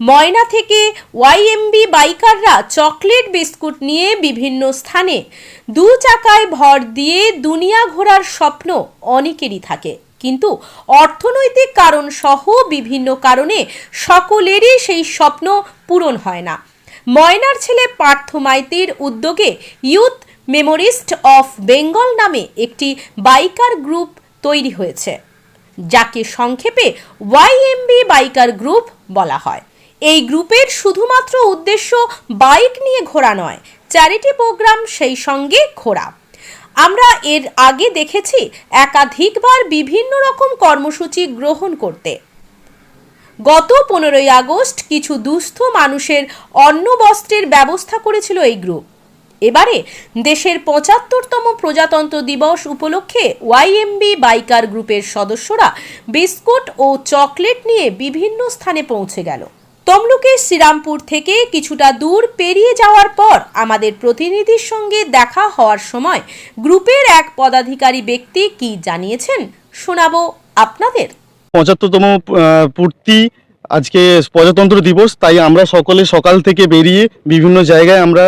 ময়না থেকে ওয়াইএমবি বাইকাররা chocolate biscuit নিয়ে বিভিন্ন স্থানে। দু চাকায় ভর দিয়ে দুনিয়া ঘোরার স্বপ্ন অনেকেরই থাকে। কিন্তু অর্থনৈতিক কারণ সহ বিভিন্ন কারণে সকলেরই সেই স্বপ্ন পূরণ হয় না। ময়নার ছেলে পার্থ মাইতির উদ্যোগে ইউথ মেমোরিস্ট অফ বেঙ্গল নামে একটি বাইকার গ্রুপ তৈরি হয়েছে, যাকে সংক্ষেপে ওয়াইএমবি বাইকার গ্রুপ বলা হয়। এই গ্রুপের শুধুমাত্র উদ্দেশ্য বাইক নিয়ে ঘোরা নয় চ্যারিটি প্রোগ্রাম সেই সঙ্গে ঘোরা। আমরা এর আগে দেখেছি একাধিকবার বিভিন্ন রকম কর্মসূচি গ্রহণ করতে। গত পনেরোই আগস্ট কিছু দুস্থ মানুষের অন্ন বস্ত্রের ব্যবস্থা করেছিল এই গ্রুপ। এবারে দেশের পঁচাত্তরতম প্রজাতন্ত্র দিবস উপলক্ষে ওয়াইএমবি বাইকার গ্রুপের সদস্যরা বিস্কুট ও চকলেট নিয়ে বিভিন্ন স্থানে পৌঁছে গেল। তমলুকের শ্রীরামপুর থেকে কিছুটা দূর পেরিয়ে যাওয়ার পর আমাদের প্রতিনিধির সঙ্গে দেখা হওয়ার সময় গ্রুপের এক পদাধিকারী ব্যক্তি কি জানিয়েছেন শোনাবো আপনাদের। পঁচাত্তরতম পূর্তি আজকে প্রজাতন্ত্র দিবস, তাই আমরা সকলে সকাল থেকে বেরিয়ে বিভিন্ন জায়গায় আমরা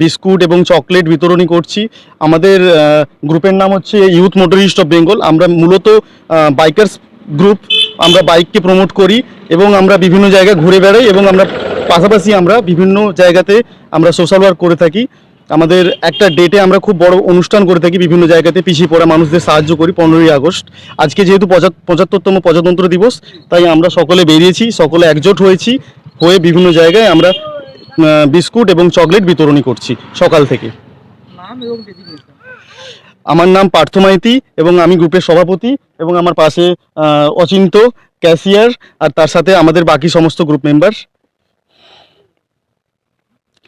বিস্কুট এবং চকলেট বিতরণী করছি। আমাদের গ্রুপের নাম হচ্ছে ইউথ মোটরিস্ট অফ বেঙ্গল। আমরা মূলত বাইকার্স গ্রুপ আমরা বাইককে প্রমোট করি এবং আমরা বিভিন্ন জায়গায় ঘুরে বেড়াই এবং আমরা পাশাপাশি আমরা বিভিন্ন জায়গাতে আমরা সোশ্যাল ওয়ার্ক করে থাকি। আমাদের একটা ডেটে আমরা খুব বড় অনুষ্ঠান করে থাকি, বিভিন্ন জায়গাতে পিছিয়ে পড়া মানুষদের সাহায্য করি পনেরোই আগস্ট। আজকে যেহেতু পঁচা- পঁচাত্তরতম প্রজাতন্ত্র দিবস, তাই আমরা সকলে বেরিয়েছি, সকলে একজোট হয়েছি, হয়ে বিভিন্ন জায়গায় আমরা বিস্কুট এবং চকলেট বিতরণী করছি সকাল থেকে। আমার নাম পার্থ মাইতি এবং আমি গ্রুপের সভাপতি এবং আমার পাশে অচিন্ত ক্যাশিয়ার আর তার সাথে আমাদের বাকি সমস্ত গ্রুপ মেম্বার